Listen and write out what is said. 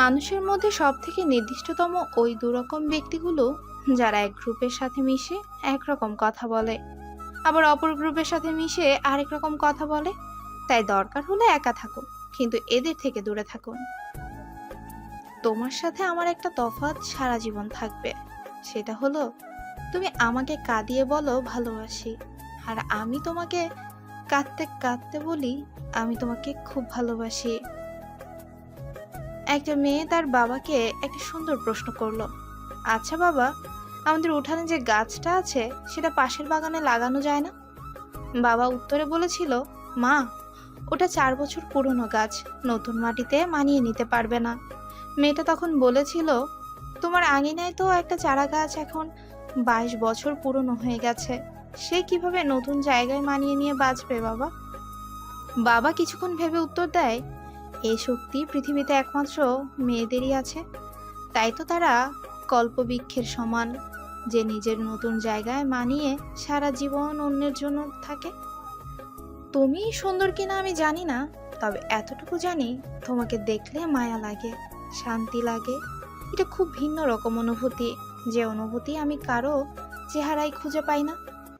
মানুষের মধ্যে সব থেকে নির্দিষ্টতম ওই দুরকম ব্যক্তিগুলো যারা এক গ্রুপের সাথে মিশে একরকম কথা বলে, আবার অপর গ্রুপের সাথে মিশে আরেক রকম কথা বলে। তাই দরকার হলে একা থাকুন কিন্তু এদের থেকে দূরে থাকুন তোমার সাথে আমার একটা তফাৎ সারা জীবন থাকবে। সেটা হলো, তুমি আমাকে কাঁদিয়ে বলো ভালোবাসি, আর আমি তোমাকে কাঁদতে কাঁদতে বলি, আমি তোমাকে খুব ভালোবাসি। একটা মেয়ে তার বাবাকে একটা সুন্দর প্রশ্ন করল। আচ্ছা বাবা, আমাদের উঠানে যে গাছটা আছে, সেটা পাশের বাগানে লাগানো যায় না? বাবা উত্তরে বলেছিল, মা, ওটা চার বছর পুরনো গাছ, নতুন মাটিতে মানিয়ে নিতে পারবে না। মেয়েটা তখন বলেছিল, তোমার আঙিনায় তো একটা চারা গাছ এখন বাইশ বছর পুরনো হয়ে গেছে। সে কীভাবে নতুন জায়গায় মানিয়ে নিয়ে বাঁচবে বাবা? বাবা কিছুক্ষণ ভেবে উত্তর দেয় এই শক্তি পৃথিবীতে একমাত্র মেয়েদেরই আছে। তাই তো তারা কল্পবৃক্ষের সমান, যে নিজের নতুন জায়গায় মানিয়ে সারা জীবন অন্যের জন্য থাকে। তুমি সুন্দর কিনা আমি জানি না, তবে এতটুকু জানি, তোমাকে দেখলে মায়া লাগে, শান্তি লাগে। এটা খুব ভিন্ন রকম অনুভূতি, যে অনুভূতি আমি কারও চেহারায় খুঁজে পাই না।